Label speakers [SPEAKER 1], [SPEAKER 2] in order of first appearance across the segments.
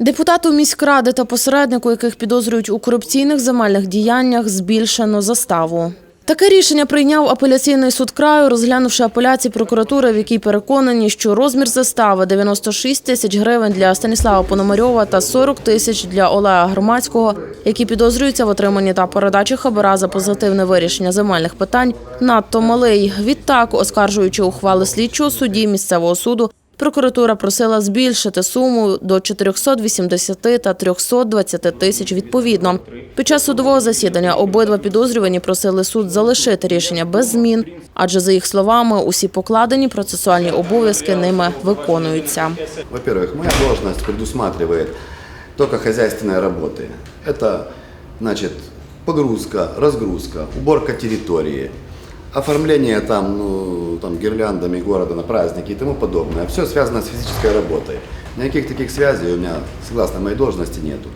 [SPEAKER 1] Депутату міськради та посереднику, яких підозрюють у корупційних земельних діяннях, збільшено заставу. Таке рішення прийняв апеляційний суд краю, розглянувши апеляції прокуратури, в якій переконані, що розмір застави 96 тисяч гривень для Станіслава Пономарьова та 40 тисяч для Олега Громадського, які підозрюються в отриманні та передачі хабара за позитивне вирішення земельних питань, надто малий. Відтак, оскаржуючи ухвали слідчого судді місцевого суду, Прокуратура просила збільшити суму до 480 та 320 тисяч відповідно. Під час судового засідання обидва підозрювані просили суд залишити рішення без змін, адже за їх словами, усі покладені процесуальні обов'язки ними виконуються.
[SPEAKER 2] Во-первых, моя должность предусматривает только хозяйственные работы. Это, значит, погрузка, разгрузка, уборка территории, оформление там, ну, там гирляндами города на праздники и тому подобное. Все связано с физической работой. Никаких таких связей у меня, согласно моей должности, нету.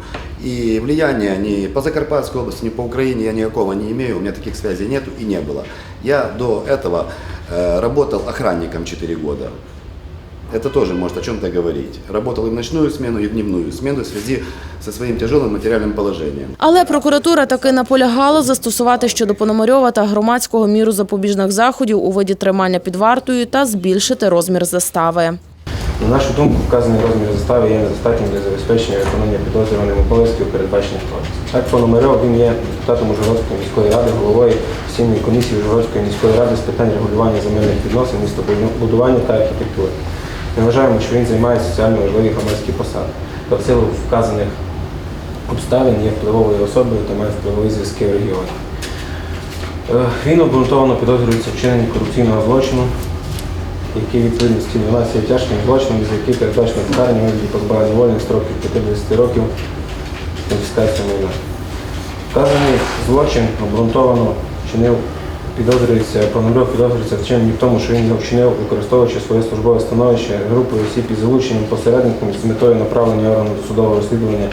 [SPEAKER 2] И влияния ни по Закарпатской области, ни по Украине я никакого не имею, у меня таких связей нету и не было. Я до этого э, работал охранником 4 года. Это тоже может о чем-то говорить. Работал и в ночную смену, и в дневную смену в связи со своим тяжелым материальным положением.
[SPEAKER 1] Але прокуратура таки наполягала застосувати щодо Пономарьова та громадського міру запобіжних заходів у виді тримання під вартою та збільшити розмір застави.
[SPEAKER 3] На нашу думку, вказаний розмір застави є недостатнім для забезпечення виконання підозрюваним обов'язків, передбачених кодексом. Так, Пономарьов він є депутатом Ужгородської міської ради, головою постійної комісії Ужгородської міської ради з питань регулювання земельних відносин, містобудування та архітектури. Ми вважаємо, що він займає соціально важливі громадські посади. Та в силу вказаних обставин є впливовою особою та має впливові зв'язки в регіоні. Е, Він обґрунтовано підозрюється вчиненні корупційного злочину, який відповідно з 12 є тяжким злочином, з яких передбачено покарання вигляді позбавлення вольних строків 50 років конфіскація майна. Вказаний злочин обґрунтовано вчинив, підозрюється, Пономарьов підозрюється вчиненні в тому, що він вчинив, використовуючи своє службове становище групою осіб із залученням посередником з метою направлення органу досудового розслідування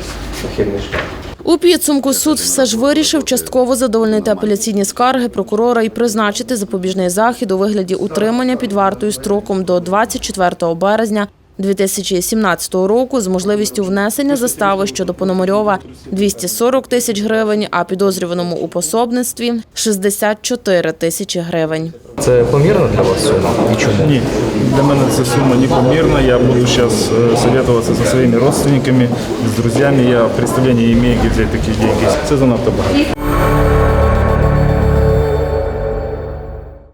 [SPEAKER 3] на шлях.
[SPEAKER 1] У підсумку суд все ж вирішив частково задовольнити апеляційні скарги прокурора і призначити запобіжний захід у вигляді утримання під вартою строком до 24 березня 2017 року з можливістю внесення застави щодо Пономарьова 240 тисяч гривень, а підозрюваному у пособництві 64 тисячі гривень.
[SPEAKER 4] Це помірно для вас сума? Нічого.
[SPEAKER 5] Нет, для меня эта сумма непомерна. Я буду сейчас советоваться со своими родственниками, с друзьями. Я представления не имею, где взять такие деньги. Це занадто багато.